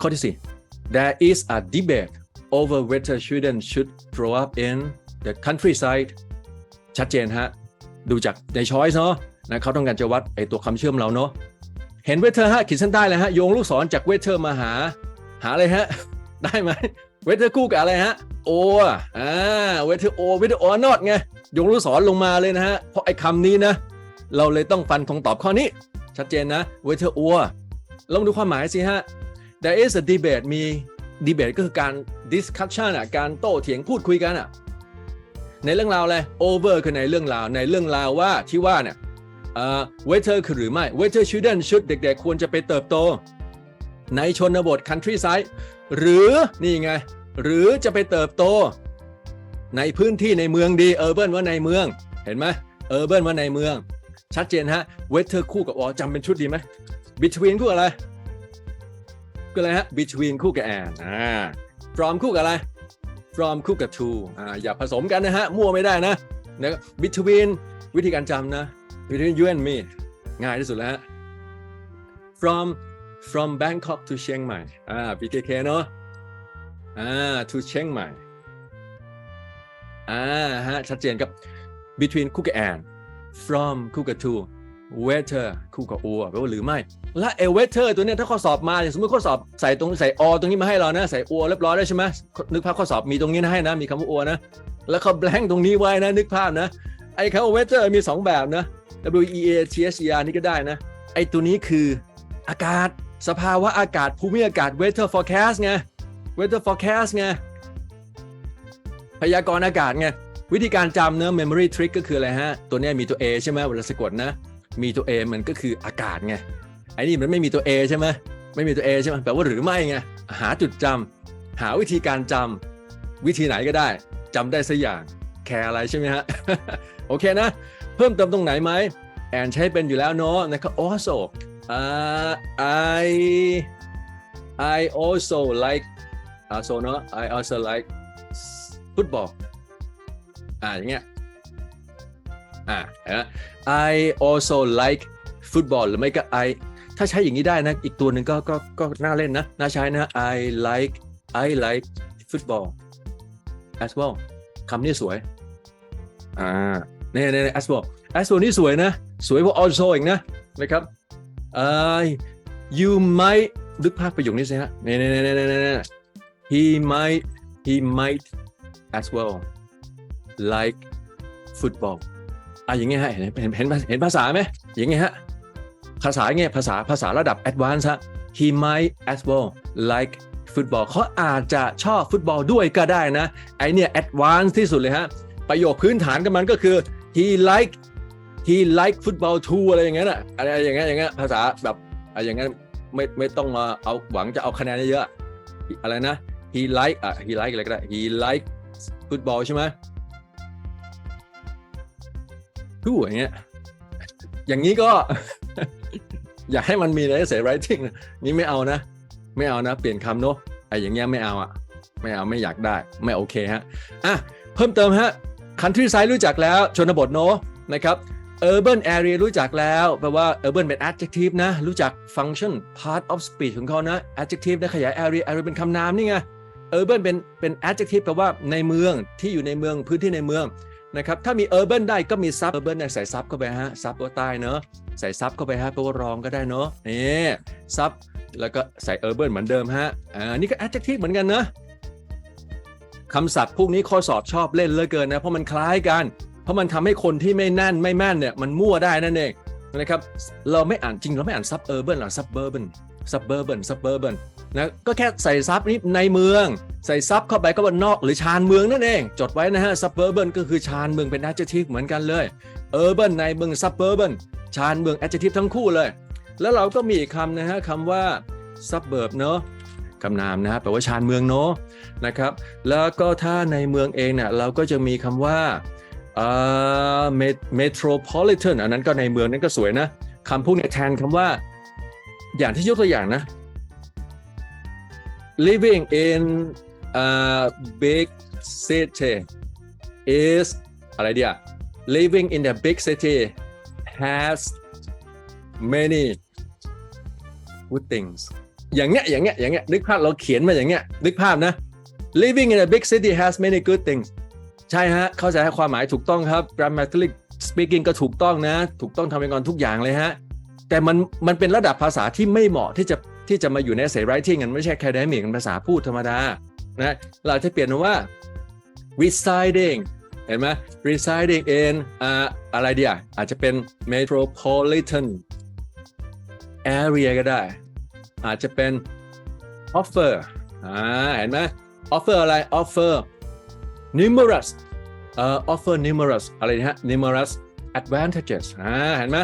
ข้อที่ 4 there is a debate over whether children should grow up in the countryside ชัดเจนฮะ ดูจากในช้อยส์เนาะนะเขาต้องการจะวัดไอตัวคำเชื่อมเราเนาะเห็นเวเทอร์ฮะขีดเส้นใต้เลยฮะโยงลูกศรจากเวเทอร์มาหา หาอะไรฮะ ได้ไหมเวเทอร์คู่กับอะไรฮะโออะอ่าเวเทอร์โอเวเทอร์โอนอตไงโยงลูกศรลงมาเลยนะฮะ เพราะไอ้คำนี้นะ เราเลยต้องฟันธงตอบข้อนี้ ชัดเจนนะเวเทอร์โอลองดูความหมายสิฮะ there is a debate มี debate ก็คือการ discussion อะการโต้เถียงพูดคุยกันอะในเรื่องราวอะไร over คือในเรื่องราวในเรื่องราวว่าที่ว่าเนี่ยเอ่อ whether คือหรือไม่ whether children should เด็กๆ ควรจะไปเติบโต ในชนบท countryside หรือนี่ไง หรือจะไปเติบโต ในพื้นที่ในเมืองดี urban ว่าในเมือง เห็นไหม urban ว่าในเมือง ชัดเจนฮะ whether คู่กับ or จำเป็นชุดดีไหม between คู่กับอะไร คืออะไรฮะ between คู่กับ and อ่า from คู่กับอะไร from คู่กับ to อ่าอย่าผสมกันนะฮะ มั่วไม่ได้นะนะ between วิธีการจำนะ between you and me ง่ายที่สุดแล้ว from from Bangkok to เชียงใหม่อ่า BKK เนอะอ่า to เชียงใหม่อ่าฮะชัดเจนครับ between คู่กับ and from คู่กับ to whether คู่กับ or แปลว่าหรือไม่ และเอ whether ตัวเนี้ยถ้าข้อสอบมาอย่างสมมติข้อสอบใส่ตรงใส่ or ตรงนี้มาให้เรานะ ใส่ or เรียบร้อยแล้วใช่ไหมนึกภาพข้อสอบมีตรงนี้นะให้นะ มีคำว่า or นะ แล้วเขา blank ตรงนี้ไว้นะ นึกภาพนะ ไอ้คำว่า weather มี 2 แบบนะ W E A T H E R นี่ก็ได้นะ ไอ้ตัวนี้คืออากาศสภาวะอากาศภูมิอากาศ weather forecast ไง weather forecast ไงพยากรณ์อากาศไงวิธีการจำเนอะ memory trick ก็คืออะไรฮะ ตัวนี้มีตัว A ใช่ไหมเวลาสะกดนะ มีตัว A มันก็คืออากาศไง ไอ้นี่มันไม่มีตัว A ใช่ไหมไม่มีตัว A ใช่ไหมแปลว่าหรือไม่ไงหาจุดจำหาวิธีการจำวิธีไหนก็ได้จำได้สักอย่างแคร์อะไรใช่ไหมฮะโอเคนะ เพิ่มเติมตรงไหนไหมแอนใช้เป็นอยู่แล้วเนาะนะครับ also uh, I I also like uh, so เนาะ I also like football อ่าอย่างเงี้ยอ่าเห็นไ I also like football หรือไม่ก็ I ถ้าใช้อย่างนี้ได้นะ อีกตัวหนึ่งก็ก็ก็น่าเล่นนะ น่าใช้นะ I like I like football as well คำนี้สวย อ่าเนี่ยเนี่ย as well as well นี่สวยนะ สวยกว่า also อีกนะนะครับเอ่อ you might นึกภาพประโยคนี้สิฮะเนี่ยเนี่ยเนี่ยเนี่ยเน่ he might he might as well like football อะอย่างเงี้ยฮะเห็นเห็นเห็นภาษาไหมอย่างเงี้ยฮะ ภาษาเงี้ยภาษาภาษาระดับ advanced ฮะ he might as well like football เขาอาจจะชอบฟุตบอลด้วยก็ได้นะ ไอเนี่ย advanced ที่สุดเลยฮะ ประโยคพื้นฐานกับมันก็คือ he like he like football too อะไรอย่างเงี้ยนะอะไรอย่างเงี้ยอย่างเงี้ยภาษาแบบอะไรอย่างเงี้ยไม่ไม่ต้องมาเอาหวังจะเอาคะแนนเยอะอะไรนะ he like อะ he like อะไรก็ได้ he like football ใช่ไหมทูอย่างเงี้ยอย่างนี้ก็ อยากให้มันมีในเส writing นะนี่ไม่เอานะ ไม่เอานะ เปลี่ยนคำเนอะไอ้อย่างเงี้ยไม่เอาอะไม่เอาไม่อยากได้ไม่โอเคฮะอะเพิ่มเติมฮะ countryside รู้จักแล้วชนบทเนอะนะครับ urban area รู้จักแล้วแปลว่า urban เป็น adjective นะ รู้จัก function part of speech ของเขานะ adjective นะขยาย area area เป็นคำนามนี่ไง urban เป็นเป็น adjective แปลว่าในเมืองที่อยู่ในเมืองพื้นที่ในเมือง นะครับถ้ามี urban ได้ก็มี sub urban เนี่ยใส่ sub เข้าไปฮะ sub ว่าใต้เนอะใส่ sub เข้าไปฮะแปลว่ารองก็ได้เนอะนี่ sub แล้วก็ใส่ urban เหมือนเดิมฮะอ่านี่ก็ adjective เหมือนกันเนะคำศัพท์พวกนี้ข้อสอบชอบเล่นเหลือเกินนะเพราะมันคล้ายกัน เพราะมันทำให้คนที่ไม่แน่นไม่แม่นเนี่ยมันมั่วได้นั่นเองนะครับเราไม่อ่านจริงเราไม่อ่าน suburban หรอ suburban suburban suburban นะก็แค่ใส่ซับนี้ในเมือง ใส่ซับเข้าไปก็ว่านอกหรือชานเมืองนั่นเอง จดไว้นะฮะ suburban ก็คือชานเมืองเป็น adjective เหมือนกันเลย urban ในเมือง suburban ชานเมือง adjective ทั้งคู่เลย แล้วเราก็มีอีกคำนะฮะคำว่า suburb เนอะคำนามนะฮะแปลว่าชานเมืองเนอะนะครับ แล้วก็ถ้าในเมืองเองเนี่ยเราก็จะมีคำว่าอ่า metropolitan อันนั้นก็ในเมืองนั่นก็สวยนะคำพวกนี้แทนคำว่า อย่างที่ยกตัวอย่างนะ living in a big city is อะไรเดีย living in a big city has many good things อย่างเงี้ยอย่างเงี้ยอย่างเงี้ยนึกภาพเราเขียนมาอย่างเงี้ยนึกภาพนะ living in a big city has many good things ใช่ฮะ เข้าใจให้ความหมายถูกต้องครับ grammatically speaking ก็ถูกต้องนะ ถูกต้องทำเป็นกรทุกอย่างเลยฮะ แต่มันมันเป็นระดับภาษาที่ไม่เหมาะที่จะ ที่จะมาอยู่ใน essay writing มันไม่ใช่ academic มันภาษาพูดธรรมดานะเราจะเปลี่ยนว่า residing เห็นไหม residing in อ่าอะไรเดียอาจจะเป็น metropolitan area ก็ได้ อาจจะเป็น offer อ่าเห็นไหม offer อะไร offer numerous เอ่อ offer numerous อะไรนะฮะ numerous advantages อ่าเห็นไหม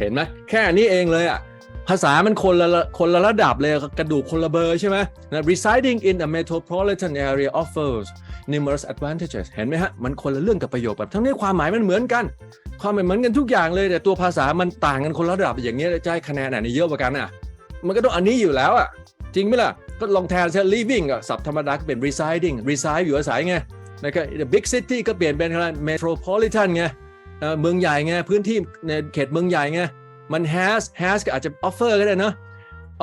เห็นไหมแค่นี้เองเลยอะภาษามันคนละคนละระดับเลยกระดูกคนละเบอร์ใช่ไหมนะ residing in a metropolitan area offers numerous advantages เห็นไหมฮะ มันคนละเรื่องกับประโยคแบบทั้งนี้ความหมายมันเหมือนกัน ความหมายเหมือนกันทุกอย่างเลย แต่ตัวภาษามันต่างกันคนละระดับอย่างเงี้ยจะให้คะแนนไหนเยอะกว่ากันอะ มันก็ต้องอันนี้อยู่แล้วอะ จริงไหมล่ะ ก็ลองแทนใช้ living ศัพท์ธรรมดาก็เป็น residing reside อยู่อาศัยไงนะครับ the big city ก็เปลี่ยนเป็นอะไร metropolitan ไง เมืองใหญ่ไงพื้นที่ในเขตเมืองใหญ่ไงมัน has has ก็อาจจะ offer ก็ได้เนะ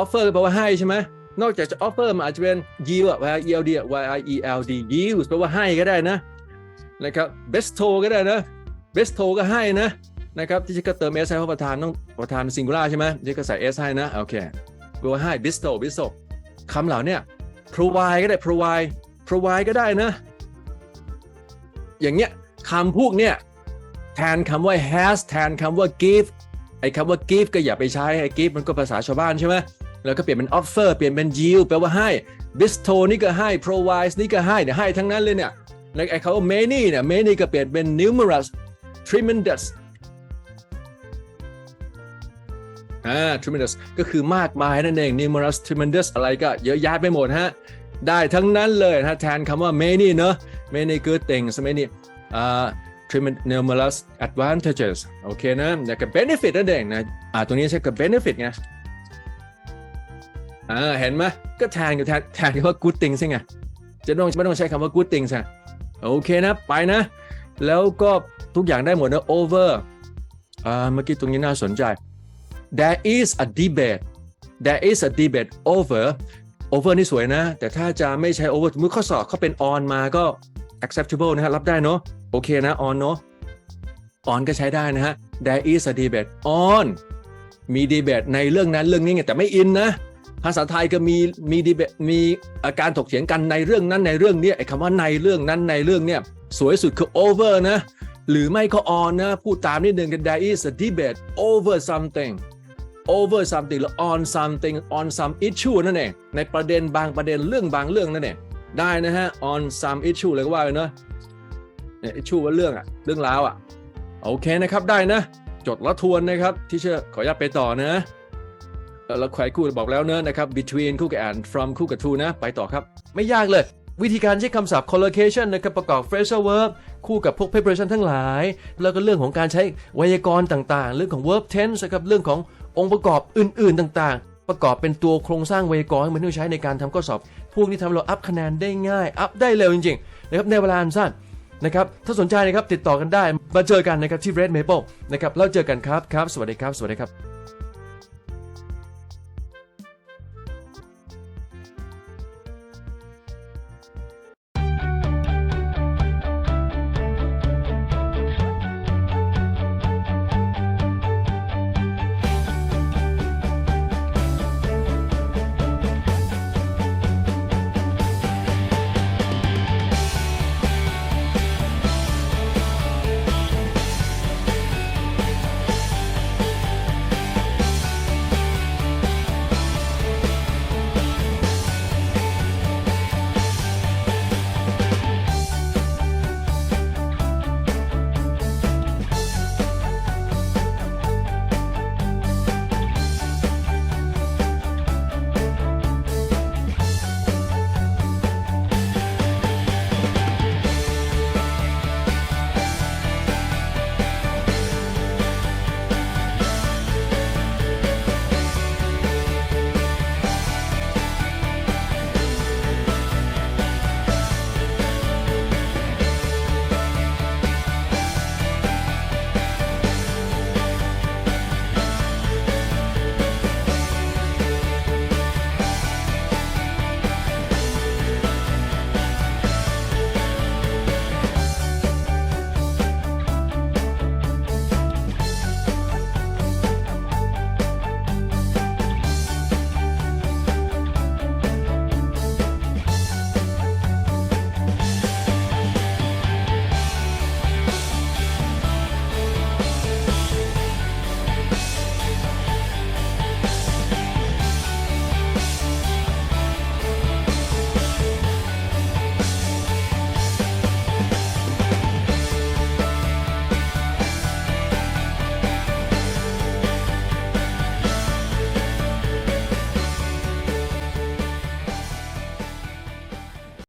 offer ก็แปลว่าให้ใช่ไหมนอกจากจะ offer มันอาจจะเป็น yield y e l d y i e l d yield แปลว่าให้ก็ได้นะนะครับ bestow ก็ได้นะ bestow ก็ให้นะนะครับที่จะก็เติม s ให้เพราะประธานต้องประธาน singular ใช่ไหมที่ก็ใส่ s ให้นะโอเคแปลว่าให้ bestow bestow คำเหล่านี้ provide ก็ได้ provide provide ก็ได้นะ อย่างเงี้ยคำพวกเนี้ย แทนคำว่า has แทนคำว่า give ไอ้คำว่า give ก็อย่าไปใช้ไอ้ give มันก็ภาษาชาวบ้านใช่ไหมแล้วก็เปลี่ยนเป็น offer เปลี่ยนเป็น yield แปลว่าให้ bestow นี่ก็ให้ provide นี่ก็ให้เนี่ยให้ทั้งนั้นเลยเนี่ยแล้วไอ้คำว่า many เนี่ย many ก็เปลี่ยนเป็น numerous tremendous อ่า tremendous ก็คือมากมายนั่นเอง numerous tremendous อะไรก็เยอะแยะไปหมดฮะ ได้ทั้งนั้นเลยนะแทนคำว่า many เนอะ many good things many อ่า tremendous numerous advantages โอเคนะแล้วก็ benefit นั่นเองนะอ่าตรงนี้ใช้กับ benefit ไงอ่าเห็นไหมก็แทนกับแทนแทนคำว่า good thing ใช่ไงจะต้องไม่ต้องใช้คำว่า good things อะโอเคนะ ไปนะ แล้วก็ทุกอย่างได้หมดนะ over อ่าเมื่อกี้ตรงนี้น่าสนใจ there is a debate there is a debate over over นี่สวยนะ แต่ถ้าจะไม่ใช้ over เมื่อข้อสอบเขาเป็น on มาก็ acceptable นะฮะรับได้เนาะโอเคนะ on เนาะ on ก็ใช้ได้นะฮะ there is a debate on มี debate ในเรื่องนั้นเรื่องนี้ไงแต่ไม่ in นะ ภาษาไทยก็มีมีดีเบมีอาการถกเถียงกันในเรื่องนั้นในเรื่องนี้ไอ้คำว่าในเรื่องนั้นในเรื่องเนี้ยสวยสุดคือ over นะ หรือไม่ก็ on นะ พูดตามนิดนึงกัน there is a debate over something over something หรือ on something on some issue นั่นเองในประเด็นบางประเด็นเรื่องบางเรื่องนั่นเอง ได้นะฮะ on some issue เลยก็ว่าเลยเนอะเนี่ย issue ว่าเรื่องอะเรื่องราวอะโอเคนะครับได้นะ จดแล้วทวนนะครับที่เชื่อขออนุญาตไปต่อนะเอ่อแล้วใครคู่บอกแล้วเนอะนะครับ between คู่กับ and from คู่กับ to นะ ไปต่อครับ ไม่ยากเลยวิธีการใช้คำศัพท์ collocation นะครับประกอบ phrasal verb คู่กับพวก preparation ทั้งหลาย แล้วก็เรื่องของการใช้ไวยากรณ์ต่างๆ เรื่องของ verb tense นะครับเรื่องขององค์ประกอบอื่นๆต่างๆ ประกอบเป็นตัวโครงสร้างไวยากรณ์เหมือนที่ใช้ในการทำข้อสอบ พวกนี้ทำให้เราอัพคะแนนได้ง่าย อัพได้เร็วจริงๆนะครับในเวลาอันสั้นนะครับ ถ้าสนใจนะครับติดต่อกันได้ มาเจอกันนะครับที่ Red Maple นะครับแล้วเจอกันครับครับ สวัสดีครับ สวัสดีครับ